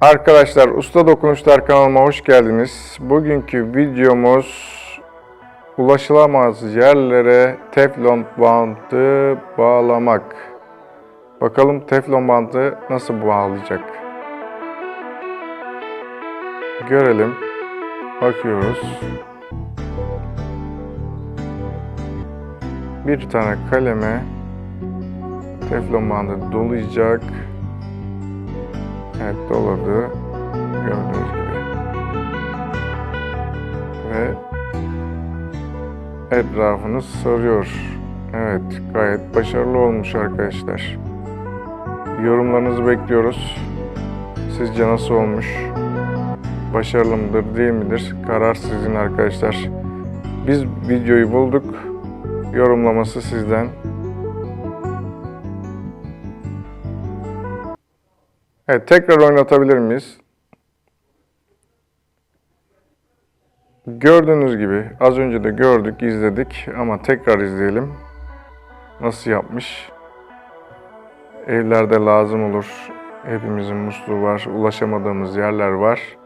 Arkadaşlar Usta Dokunuşlar kanalıma hoş geldiniz. Bugünkü videomuz ulaşılamaz yerlere teflon bandı bağlamak. Bakalım teflon bandı nasıl bağlayacak? Görelim. Bakıyoruz. Bir tane kaleme teflon bandı dolayacak. Evet doladı. Gördüğünüz gibi. Ve etrafını sarıyor. Evet gayet başarılı olmuş arkadaşlar. Yorumlarınızı bekliyoruz. Sizce nasıl olmuş? Başarılı mıdır değil midir? Karar sizin arkadaşlar. Biz videoyu bulduk. Yorumlaması sizden. Evet, tekrar oynatabilir miyiz? Gördüğünüz gibi az önce de gördük, izledik ama tekrar izleyelim. Nasıl yapmış? Evlerde lazım olur. Hepimizin musluğu var, ulaşamadığımız yerler var.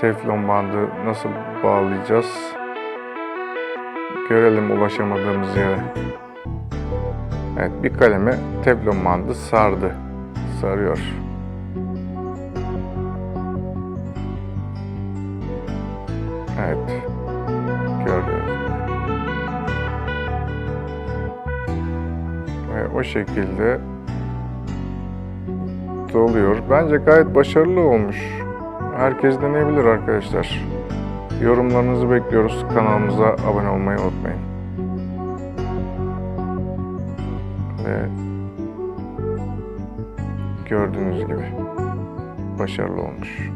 Teflon bandı nasıl bağlayacağız? Görelim ulaşamadığımız yere. Evet, bir kaleme teflon bandı sardı sarıyor. Evet. Gördüğünüz gibi. Ve o şekilde doluyor. Bence gayet başarılı olmuş. Herkes deneyebilir arkadaşlar. Yorumlarınızı bekliyoruz. Kanalımıza abone olmayı unutmayın. Ve gördüğünüz gibi başarılı olmuş.